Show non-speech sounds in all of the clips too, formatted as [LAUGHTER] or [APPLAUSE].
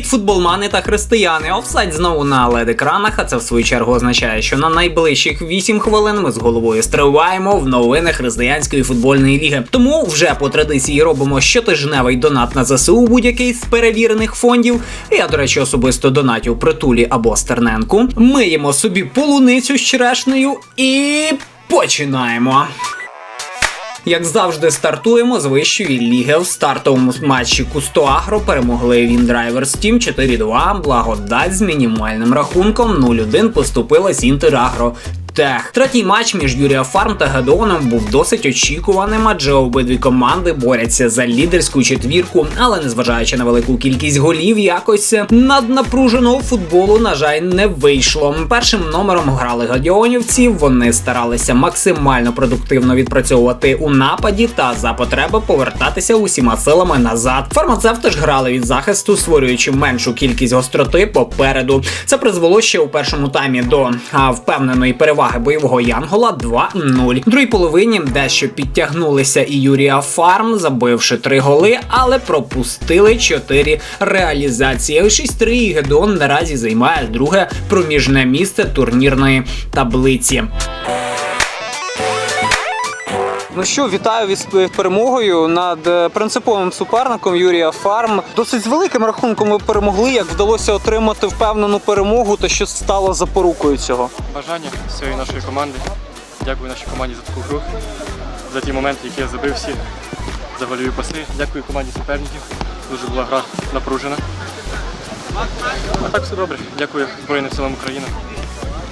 Привіт, футболмани та християни! Офсайд знову на led екранах, а це в свою чергу означає, що на найближчих 8 хвилин ми з головою стриваємо в новини християнської футбольної ліги. Тому вже по традиції робимо щотижневий донат на ЗСУ будь-який з перевірених фондів. Я, до речі, особисто донатів притулі або стерненку. Миємо собі полуницю з черешнею і починаємо. Як завжди, стартуємо з вищої ліги. В стартовому матчі Кусто Агро перемогли Віндрайверс Тім 4-2. Благодать з мінімальним рахунком 0-1 поступила Сінтер Агро. Тех. Третій матч між Юрія Фарм та Гедоном був досить очікуваним, адже обидві команди борються за лідерську четвірку, але незважаючи на велику кількість голів, якось наднапруженого футболу, на жаль, не вийшло. Першим номером грали гадіонівці. Вони старалися максимально продуктивно відпрацьовувати у нападі та за потреби повертатися усіма силами назад. Фармацевти ж грали від захисту, створюючи меншу кількість гостроти попереду. Це призвело ще у першому таймі до а, впевненої переваги бойового Янгола 2-0. В другій половині дещо підтягнулися і Юрія Фарм, забивши три голи, але пропустили чотири реалізації. 6-3 і Гедон наразі займає друге проміжне місце турнірної таблиці. Ну що, вітаю від перемогою над е, принциповим суперником Юрія Фарм. Досить з великим рахунком ви перемогли. Як вдалося отримати впевнену перемогу, та що стало запорукою цього? бажання всієї нашої команди. Дякую нашій команді за таку гру, за ті моменти, які я забив всі, за гольові паси. Дякую команді суперників. Дуже була гра напружена. А так все добре. Дякую Збройним силам України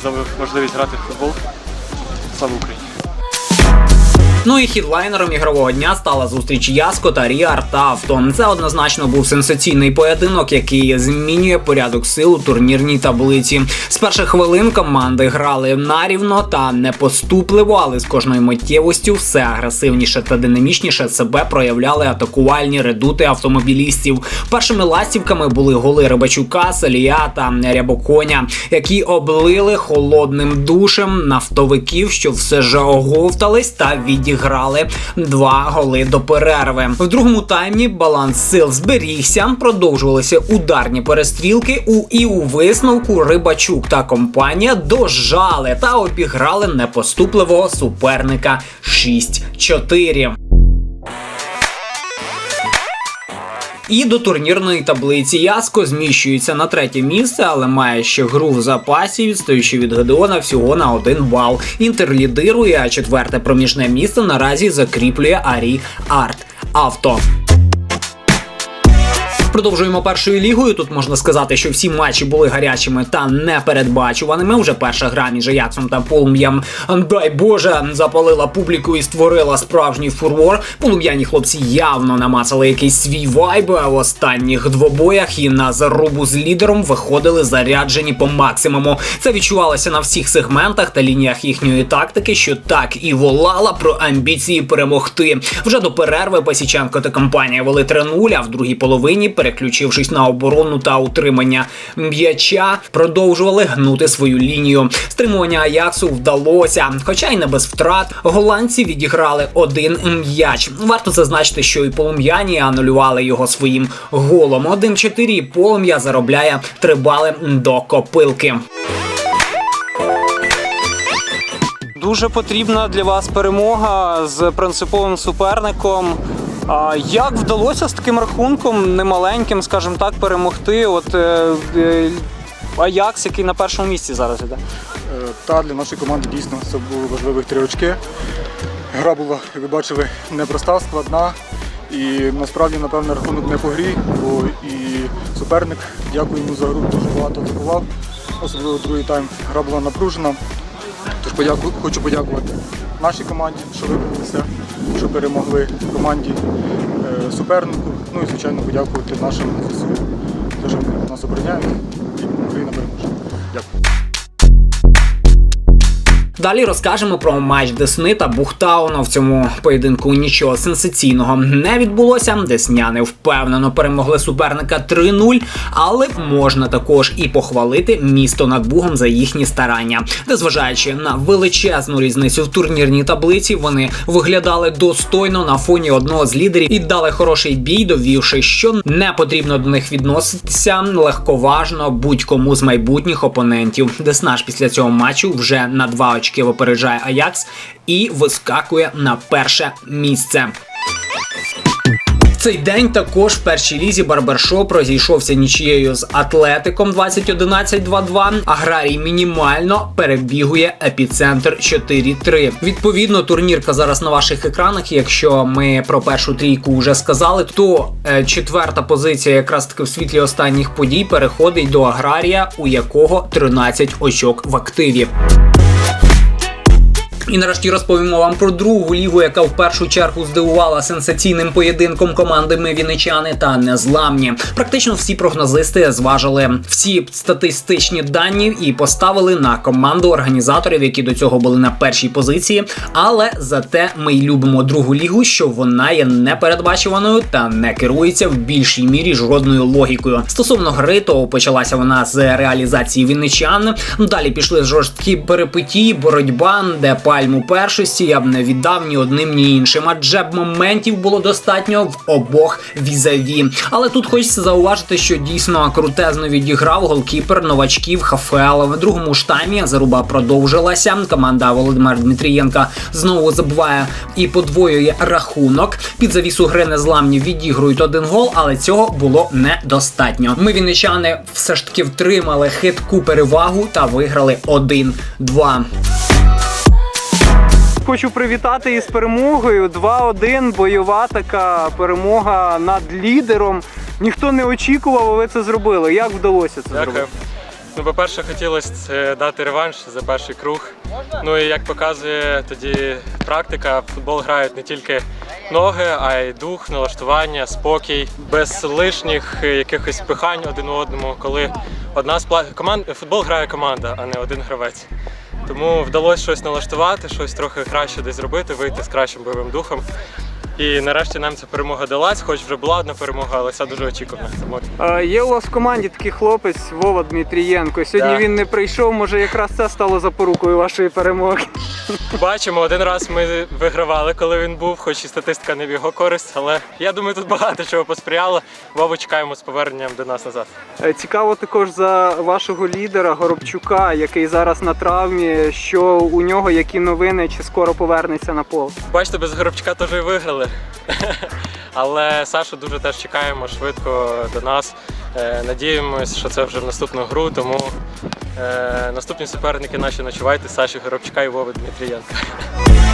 за можливість грати в футбол. Слава Україні! Ну і хідлайнером ігрового дня стала зустріч Яско та Ріар та. Це однозначно був сенсаційний поєдинок, який змінює порядок сил у турнірній таблиці. З перших хвилин команди грали нарівно та непоступливо, але з кожною миттєвостю все агресивніше та динамічніше себе проявляли атакувальні редути автомобілістів. Першими ластівками були голи Рибачука, Салія та Рябоконя, які облили холодним душем нафтовиків, що все ж оговтались та відіграли два голи до перерви. В другому таймі баланс сил зберігся, продовжувалися ударні перестрілки. У і у висновку Рибачук та компанія дожали та обіграли непоступливого суперника 6-4. І до турнірної таблиці Яско зміщується на третє місце, але має ще гру в запасі, відстаючи від Гедеона всього на один бал. Інтер лідирує, а четверте проміжне місце наразі закріплює Арі Арт Авто. Продовжуємо першою лігою. Тут можна сказати, що всі матчі були гарячими та непередбачуваними. Вже перша гра між Аяксом та Полум'ям, дай Боже, запалила публіку і створила справжній фурор. Полум'яні хлопці явно намацали якийсь свій вайб. А в останніх двобоях і на зарубу з лідером виходили заряджені по максимуму. Це відчувалося на всіх сегментах та лініях їхньої тактики, що так і волала про амбіції перемогти. Вже до перерви Пасіченко та компанія вели 3-0, а в другій половині переключившись на оборону та утримання м'яча, продовжували гнути свою лінію. Стримування Аяксу вдалося, хоча й не без втрат. Голландці відіграли один м'яч. Варто зазначити, що і полум'яні анулювали його своїм голом. 1-4 полум'я заробляє три бали до копилки. Дуже потрібна для вас перемога з принциповим суперником. А як вдалося з таким рахунком немаленьким, скажімо так, перемогти? От е, е, Аякс, який на першому місці зараз іде. Е, Та для нашої команди дійсно це були важливих три очки. Гра була, як ви бачили, непроста, складна. І насправді, напевно, рахунок не по грі, бо і суперник, дякую йому за гру, дуже багато атакував. Особливо другий тайм гра була напружена. Тож подяку, хочу подякувати нашій команді, що вибралися, що перемогли команді е, супернику. Ну і звичайно подякувати нашим ЗСУ, те, що нас обороняють і Україна переможе. Дякую. Далі розкажемо про матч Десни та Бухтауна. В цьому поєдинку нічого сенсаційного не відбулося. Десняни впевнено перемогли суперника 3-0, але можна також і похвалити місто над Бугом за їхні старання. Незважаючи на величезну різницю в турнірній таблиці, вони виглядали достойно на фоні одного з лідерів і дали хороший бій, довівши, що не потрібно до них відноситися легковажно будь-кому з майбутніх опонентів. Десна ж після цього матчу вже на два очки випереджає Аякс і вискакує на перше місце. Цей день також в першій лізі Барбершоп розійшовся нічією з Атлетиком 2011-2-2. Аграрій мінімально перебігує епіцентр 4-3. Відповідно, турнірка зараз на ваших екранах. Якщо ми про першу трійку вже сказали, то е, четверта позиція, якраз таки в світлі останніх подій, переходить до аграрія, у якого 13 очок в активі. І нарешті розповімо вам про другу лігу, яка в першу чергу здивувала сенсаційним поєдинком команди Ми Вінничани та Незламні. Практично всі прогнозисти зважили всі статистичні дані і поставили на команду організаторів, які до цього були на першій позиції. Але зате ми й любимо другу лігу, що вона є непередбачуваною та не керується в більшій мірі жодною логікою. Стосовно гри, то почалася вона з реалізації вінничан. Далі пішли жорсткі перепиті, боротьба, де пальму першості я б не віддав ні одним, ні іншим. Адже б моментів було достатньо в обох візаві. Але тут хочеться зауважити, що дійсно крутезно відіграв голкіпер новачків Хафел. В другому ж таймі заруба продовжилася. Команда Володимира Дмитрієнка знову забуває і подвоює рахунок. Під завісу гри незламні відігрують один гол, але цього було недостатньо. Ми вінничани все ж таки втримали хитку перевагу та виграли 1-2. Хочу привітати із перемогою. 2-1, бойова така перемога над лідером. Ніхто не очікував, а ви це зробили. Як вдалося це Дякую. зробити? Ну, по-перше, хотілося е, дати реванш за перший круг. Ну і як показує тоді практика, в футбол грають не тільки ноги, а й дух, налаштування, спокій, без лишніх е, якихось пихань один одному, коли одна спла... команд... футбол грає команда, а не один гравець. Тому вдалося щось налаштувати, щось трохи краще десь зробити, вийти з кращим бойовим духом. І нарешті нам ця перемога далась, хоч вже була одна перемога, але ця дуже очікувана. Е, Є у вас в команді такий хлопець Вова Дмитрієнко. Сьогодні Так. він не прийшов, може якраз це стало запорукою вашої перемоги. Бачимо, один раз ми вигравали, коли він був, хоч і статистика не в його користь, але я думаю, тут багато чого посприяло. Вову чекаємо з поверненням до нас назад. Е, Цікаво також за вашого лідера Горобчука, який зараз на травмі. Що у нього, які новини, чи скоро повернеться на пол? Бачите, без Горобчика теж і виграли. [LAUGHS] Але Сашу дуже теж чекаємо швидко до нас. Надіємося, Надіємось, що це вже в наступну гру, тому е, наступні суперники наші ночувайте Саші Горобчика і Вови Дмитрієнка. [LAUGHS]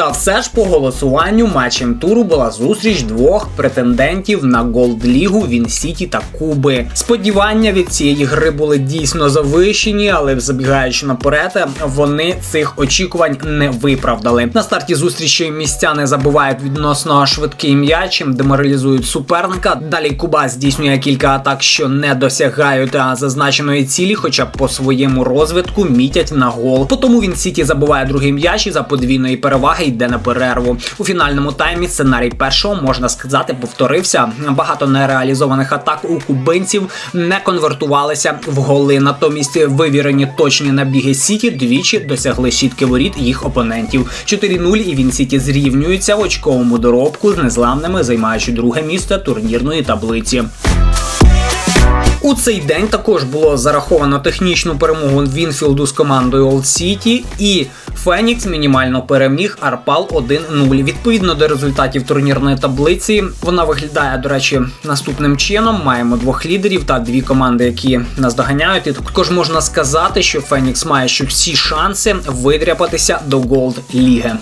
Та все ж по голосуванню матчем туру була зустріч двох претендентів на Голд Лігу Він Сіті та Куби. Сподівання від цієї гри були дійсно завищені, але забігаючи наперед, вони цих очікувань не виправдали. На старті зустрічі містяни забувають відносно швидкий м'яч, деморалізують суперника. Далі Куба здійснює кілька атак, що не досягають зазначеної цілі, хоча по своєму розвитку мітять на гол. Потому він Сіті забуває другий м'яч і за подвійної переваги йде на перерву. У фінальному таймі сценарій першого можна сказати повторився. Багато нереалізованих атак у кубинців не конвертувалися в голи. Натомість вивірені точні набіги Сіті двічі досягли сітки воріт їх опонентів. 4-0 і він Сіті зрівнюється в очковому доробку з незламними, займаючи друге місце турнірної таблиці. У цей день також було зараховано технічну перемогу Вінфілду з командою Old City і Фенікс мінімально переміг Арпал 1-0. Відповідно до результатів турнірної таблиці, вона виглядає, до речі, наступним чином. Маємо двох лідерів та дві команди, які нас доганяють. І також можна сказати, що Фенікс має ще всі шанси видряпатися до Голд Ліги.